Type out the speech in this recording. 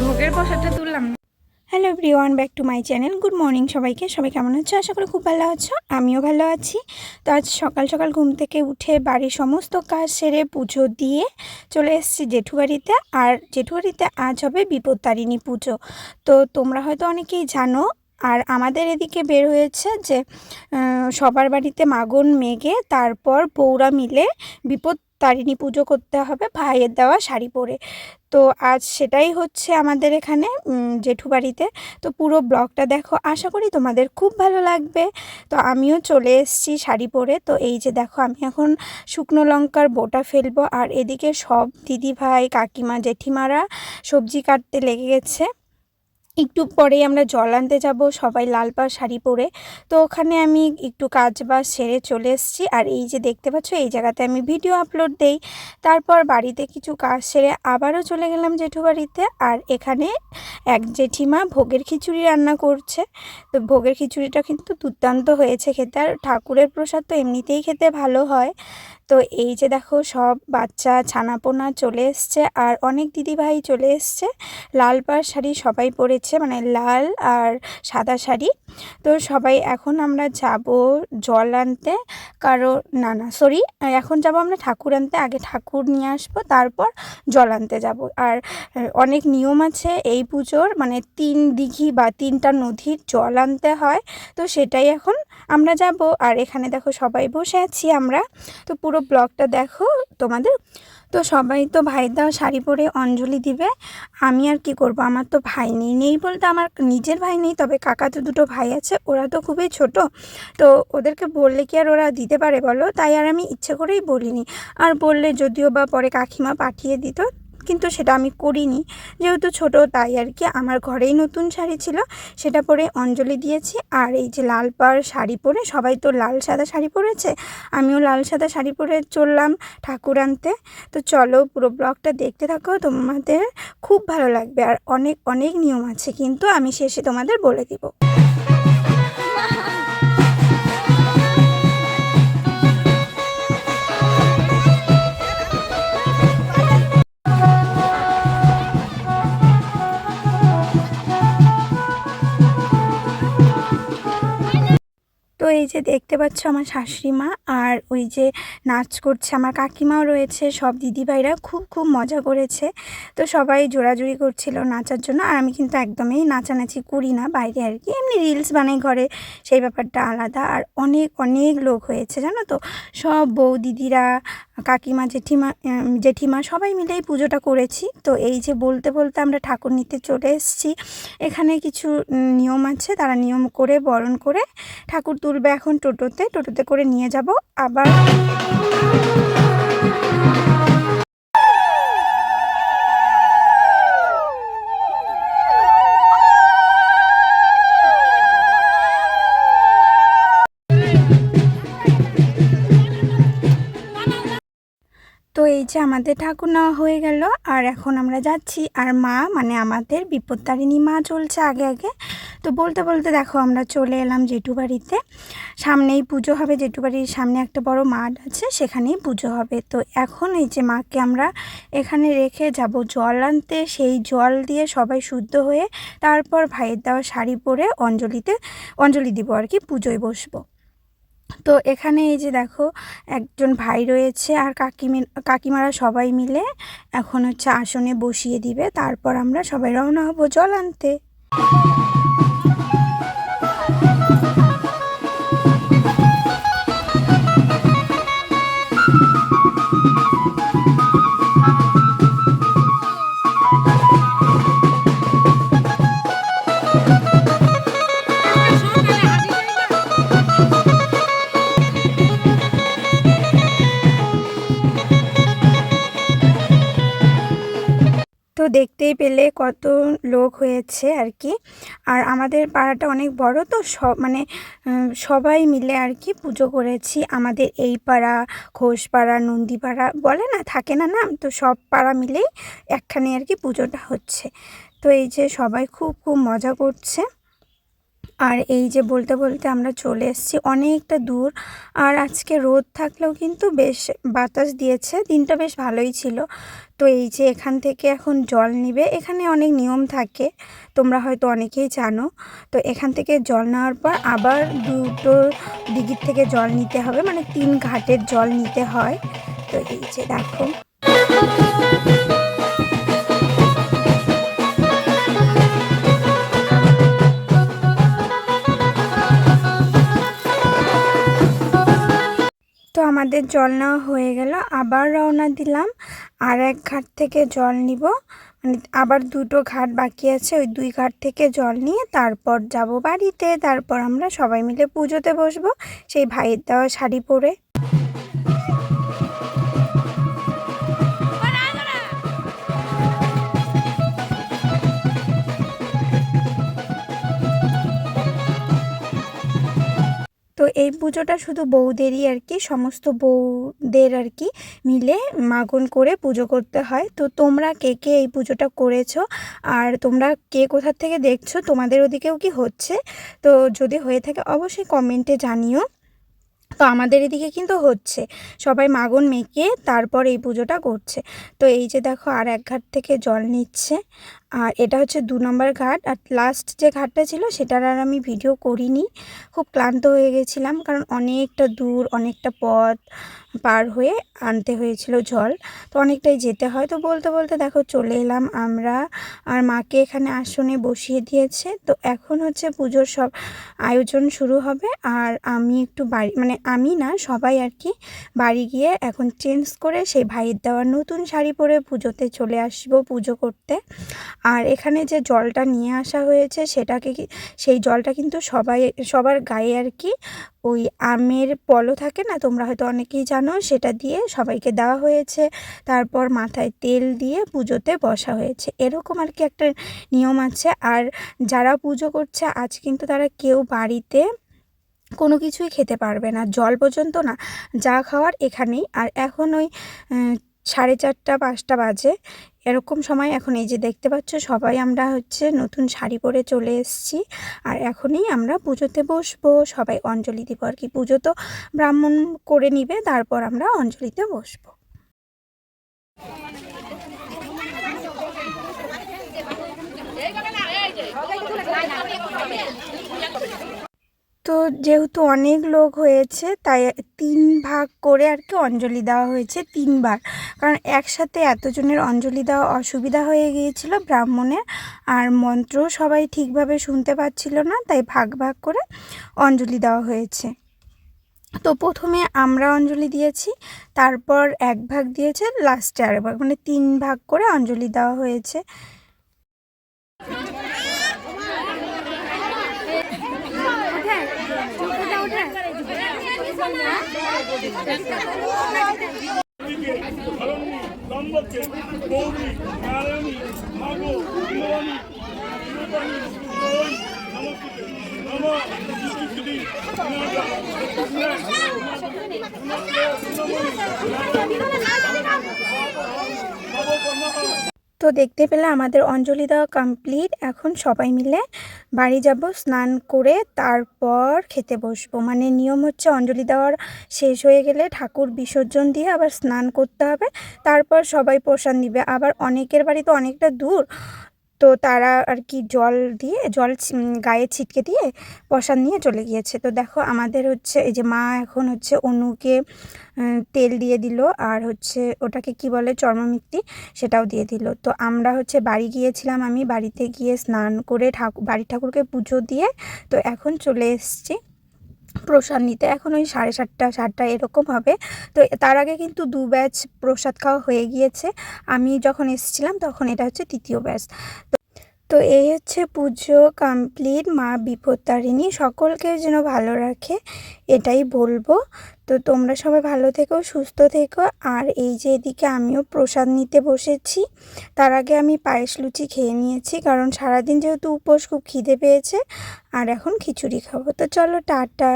ভোগের প্রসাদটা তুললাম না। Hello everyone back to my channel good morning সবাইকে। সবাই কেমন আছো? আশা করি খুব ভালো আছো। আমিও ভালো আছি। তো আজ সকাল সকাল ঘুম থেকে উঠে বাড়ির সমস্ত কাজ সেরে পুজো দিয়ে চলে এসেছি জেঠু বাড়িতে আর জেঠু বাড়িতে আজ হবে বিপত্তারিণী পুজো। তো তোমরা হয়তো অনেকেই জানো, আর আমাদের এদিকে বের হয়েছে যে সবার বাড়িতে মাগন মেঘে তারপর বউরা মিলে বিপদ তারিণী পুজো করতে হবে, ভাইয়ের দেওয়া শাড়ি পরে। তো আজ সেটাই হচ্ছে আমাদের এখানে জেঠু বাড়িতে। তো পুরো ব্লগটা দেখো, আশা করি তোমাদের খুব ভালো লাগবে। তো আমিও চলে এসেছি শাড়ি পরে। তো এই যে দেখো, আমি এখন শুকনো লঙ্কার বোটা ফেলব। আর এদিকে সব দিদি ভাই কাকিমা, জেঠিমারা সবজি কাটতে লেগে গেছে। একটু পরেই আমরা জল আনতে যাব, সবাই লাল পাড় শাড়ি পরে। তো ওখানে আমি একটু কাজ বাজ সেরে চলে এসেছি। আর এই যে দেখতে পাচ্ছ, এই জায়গাতে আমি ভিডিও আপলোড দেই। তারপর বাড়িতে কিছু কাজ সেরে আবারও চলে গেলাম জেঠু বাড়িতে। আর এখানে এক জেঠিমা ভোগের খিচুড়ি রান্না করছে। তো ভোগের খিচুড়িটা কিন্তু দুর্দান্ত হয়েছে খেতে। আর ঠাকুরের প্রসাদ তো এমনিতেই খেতে ভালো হয়। তো এই যে দেখো সব বাচ্চা ছানাপোনা চলে এসছে আর অনেক দিদিভাই চলে এসছে। লাল পাড় শাড়ি সবাই পরেছে মানে লাল আর সাদা শাড়ি। তো সবাই এখন আমরা যাব জল আনতে। কারও, না না সরি এখন যাব আমরা ঠাকুর আনতে, আগে ঠাকুর নিয়ে আসব, তারপর জল আনতে যাব। আর অনেক নিয়ম আছে এই পুজোর মানে তিন দিঘি বা তিনটা নদীর জল আনতে হয়। তো সেটাই এখন আমরা যাব। আর এখানে দেখো সবাই বসে আছি আমরা। তো পুরো ব্লগটা দেখো তোমাদের। তো সবাই তো ভাইদাও শাড়ি পরে অঞ্জলি দিবে। আমি আর কি করব? আমার তো ভাই নেই। নেই বলতে আমার নিজের ভাই নেই, তবে কাকা তো দুটো ভাই আছে, ওরা তো খুবই ছোট। তো ওদেরকে বললে কি আর ওরা দিতে পারে বলো? তাই আর আমি ইচ্ছে করেই বলিনি। আর বললে যদিও বা পরে কাকিমা পাঠিয়ে দিত কিন্তু সেটা আমি করিনি। যেহেতু ছোট, তাই আর কি আমার ঘরেই নতুন শাড়ি ছিল, সেটা পরে অঞ্জলি দিয়েছি। আর এই যে লাল পাড় শাড়ি পরে, সবাই তো লাল সাদা শাড়ি পরেছে, আমিও লাল সাদা শাড়ি পরে চললাম ঠাকুর আনতে। তো চলো পুরো ব্লগটা দেখতে থাকো, তোমাদের খুব ভালো লাগবে। আর অনেক অনেক নিয়ম আছে, কিন্তু আমি শেষে তোমাদের বলে দিব। এই যে দেখতে পাচ্ছ আমার শাশুড়ি মা আর ওই যে নাচ করছে, আমার কাকিমাও রয়েছে, সব দিদিভাইরা খুব খুব মজা করেছে। তো সবাই জোরাজুরি করছিল নাচার জন্য আর আমি কিন্তু একদমই নাচানাচি করি না, বাইরে আর কি। এমনি রিলস বানাই ঘরে, সেই ব্যাপারটা আলাদা। আর অনেক অনেক লোক হয়েছে, জানো তো? সব বউ দিদিরা, কাকিমা, জেঠিমা জেঠিমা, সবাই মিলেই পুজোটা করেছি। তো এই যে বলতে বলতে আমরা ঠাকুর নিতে চলে এসেছি। এখানে কিছু নিয়ম আছে, তারা নিয়ম করে, বরণ করে ঠাকুর তুলবে। এখন টোটোতে টোটোতে করে নিয়ে যাব। আবার তো এই যে আমাদের ঠাকুর নেওয়া হয়ে গেল, আর এখন আমরা যাচ্ছি। আর মা মানে আমাদের বিপত্তারিণী মা চলছে আগে আগে। তো বলতে বলতে দেখো আমরা চলে এলাম জেঠু বাড়িতে। সামনেই পুজো হবে, জেঠু বাড়ির সামনে একটা বড় মাঠ আছে, সেখানেই পুজো হবে। তো এখন এই যে মাকে আমরা এখানে রেখে যাব, জল আনতে, সেই জল দিয়ে সবাই শুদ্ধ হয়ে তারপর ভাইয়ের দেওয়া শাড়ি পরে অঞ্জলিতে, অঞ্জলি দিব আর কি, পুজোয় বসবো। তো এখানে এই যে দেখো একজন ভাই রয়েছে আর কাকিমি, কাকিমারা সবাই মিলে এখন হচ্ছে আসনে বসিয়ে দিবে, তারপর আমরা সবাই রওনা হব জল আনতে। দেখতেই পেলে কত লোক হয়েছে আর কি। আর আমাদের পাড়াটা অনেক বড়, তো সব মানে সবাই মিলে আর কি পুজো করেছি। আমাদের এই পাড়া ঘোষপাড়া নন্দীপাড়া বলে না, থাকে না নাম, তো সব পাড়া মিলেই একখানে আর কি পুজোটা হচ্ছে। তো এই যে সবাই খুব খুব মজা করছে। আর এই যে বলতে বলতে আমরা চলে এসেছি অনেকটা দূর। আর আজকে রোদ থাকলেও কিন্তু বেশ বাতাস দিয়েছে, দিনটা বেশ ভালোই ছিল। তো এই যে এখান থেকে এখন জল নিবে, এখানে অনেক নিয়ম থাকে, তোমরা হয়তো অনেকেই জানো। তো এখান থেকে জল নেওয়ার পর আবার দুটো দিঘির থেকে জল নিতে হবে মানে তিন ঘাটের জল নিতে হয়। তো এই যে দেখো। তো আমাদের জল নেওয়া হয়ে গেল, আবার রওনা দিলাম। আর এক ঘাট থেকে জল নিব। মানে আবার দুটো ঘাট বাকি আছে, ওই দুই ঘাট থেকে জল নিয়ে তারপর যাব বাড়িতে। তারপর আমরা সবাই মিলে পুজোতে বসবো। সেই ভাইয়ের দেওয়া শাড়ি পরে। এই পুজোটা শুধু বউদেরই আর কি, সমস্ত বউদের আর কি মিলে মাগন করে পুজো করতে হয়। তো তোমরা কে কে এই পুজোটা করেছ? আর তোমরা কে কোথার থেকে দেখছ? তোমাদের ওদিকেও কি হচ্ছে? তো যদি হয়ে থাকে অবশ্যই কমেন্টে জানিও। তো আমাদের এদিকে কিন্তু হচ্ছে। সবাই মাগন মেখে তারপর এই পুজোটা করছে। তো এই যে দেখো আর এক ঘাট থেকে জল নিচ্ছে। আর এটা হচ্ছে দু নম্বর ঘাট। আর লাস্ট যে ঘাটটা ছিল, সেটার আর আমি ভিডিও করিনি। খুব ক্লান্ত হয়ে গেছিলাম, কারণ অনেকটা দূর, অনেকটা পথ পার হয়ে আনতে হয়েছিল জল। তো অনেকটাই যেতে হয়। তো বলতে বলতে দেখো, চলে এলাম আমরা। আর মাকে এখানে আসনে বসিয়ে দিয়েছে। তো এখন হচ্ছে পুজোর সব আয়োজন শুরু হবে। আর আমি একটু বাড়ি মানে আমি না, সবাই আর কি বাড়ি গিয়ে এখন চেঞ্জ করে সেই ভাইয়ের দেওয়া নতুন শাড়ি পরে পুজোতে চলে আসব পুজো করতে। আর এখানে যে জলটা নিয়ে আসা হয়েছে সেটাকে সেই জলটা কিন্তু সবাই, সবার গায়ে আর কি ওই আমের পলো থাকে না, তোমরা হয়তো অনেকেই জানো, সেটা দিয়ে সবাইকে দেওয়া হয়েছে। তারপর মাথায় তেল দিয়ে পুজোতে বসা হয়েছে। এরকম আর কি একটা নিয়ম আছে। আর যারা পুজো করছে, আজ কিন্তু তারা কেউ বাড়িতে কোনো কিছুই খেতে পারবে না। জল পর্যন্ত না, যা খাওয়ার এখানেই। আর এখন ওই সাড়ে চারটা, পাঁচটা বাজে। এরকম সময় এখন এই যে দেখতে পাচ্ছ, সবাই আমরা হচ্ছে নতুন শাড়ি পরে চলে এসেছি। আর এখনই আমরা পুজোতে বসবো। সবাই অঞ্জলি দিব আর কি। পুজো তো ব্রাহ্মণ করে নিবে, তারপর আমরা অঞ্জলিতে বসবো। তো যেহেতু অনেক লোক হয়েছে, তাই তিন ভাগ করে আর কি অঞ্জলি দেওয়া হয়েছে, তিনবার। কারণ একসাথে এতজনের অঞ্জলি দেওয়া অসুবিধা হয়ে গিয়েছিল ব্রাহ্মণের, আর মন্ত্র সবাই ঠিকভাবে শুনতে পাচ্ছিল না, তাই ভাগ ভাগ করে অঞ্জলি দেওয়া হয়েছে। তো প্রথমে আমরা অঞ্জলি দিয়েছি, তারপর এক ভাগ দিয়েছে লাস্টে আরেকবার মানে তিন ভাগ করে অঞ্জলি দেওয়া হয়েছে। লম্বকে গৌরী নারায়ণী মাগো ভগবানী রূপাণী ওই নমস্তে নম শ্রী তো দেখতে পেলে আমাদের অঞ্জলি দেওয়া কমপ্লিট এখন সবাই মিলে বাড়ি যাব, স্নান করে তারপর খেতে বসবো। মানে নিয়ম হচ্ছে অঞ্জলি দেওয়ার শেষ হয়ে গেলে ঠাকুর বিসর্জন দিয়ে আবার স্নান করতে হবে। তারপর সবাই প্রসাদ নিবে। আবার অনেকের বাড়ি তো অনেকটা দূর। তো তারা আর কি জল দিয়ে, জল গায়ে ছিটকে দিয়ে প্রসাদ নিয়ে চলে গিয়েছে। তো দেখো আমাদের হচ্ছে, এই যে মা এখন হচ্ছে অনুকে তেল দিয়ে দিল আর হচ্ছে ওটাকে কি বলে চর্মমিত্তি সেটাও দিয়ে দিল। তো আমরা হচ্ছে বাড়ি গিয়েছিলাম আমি, বাড়িতে গিয়ে স্নান করে ঠাকুর বাড়ি ঠাকুরকে পুজো দিয়ে তো এখন চলে এসছি। প্রসাদ নিতে। এখন ওই সাড়ে সাতটা সাতটা এরকম হবে। তো তার আগে কিন্তু দু ব্যাচ প্রসাদ খাওয়া হয়ে গিয়েছে। আমি যখন এসেছিলাম তখন এটা হচ্ছে তৃতীয় ব্যাচ। তো এই হচ্ছে পুজো কমপ্লিট মা বিপত্তারিণী, সকলকে যেন ভালো রাখে, এটাই বলব। তো তোমরা সবাই ভালো থেকো, সুস্থ থেকো। আর এই যে এদিকে আমিও প্রসাদ নিতে বসেছি, তার আগে আমি পায়েস লুচি খেয়ে নিয়েছি, কারণ সারাদিন যেহেতু উপোস খুব খিদে পেয়েছে, আর এখন খিচুড়ি খাব। তো চলো, টাটা।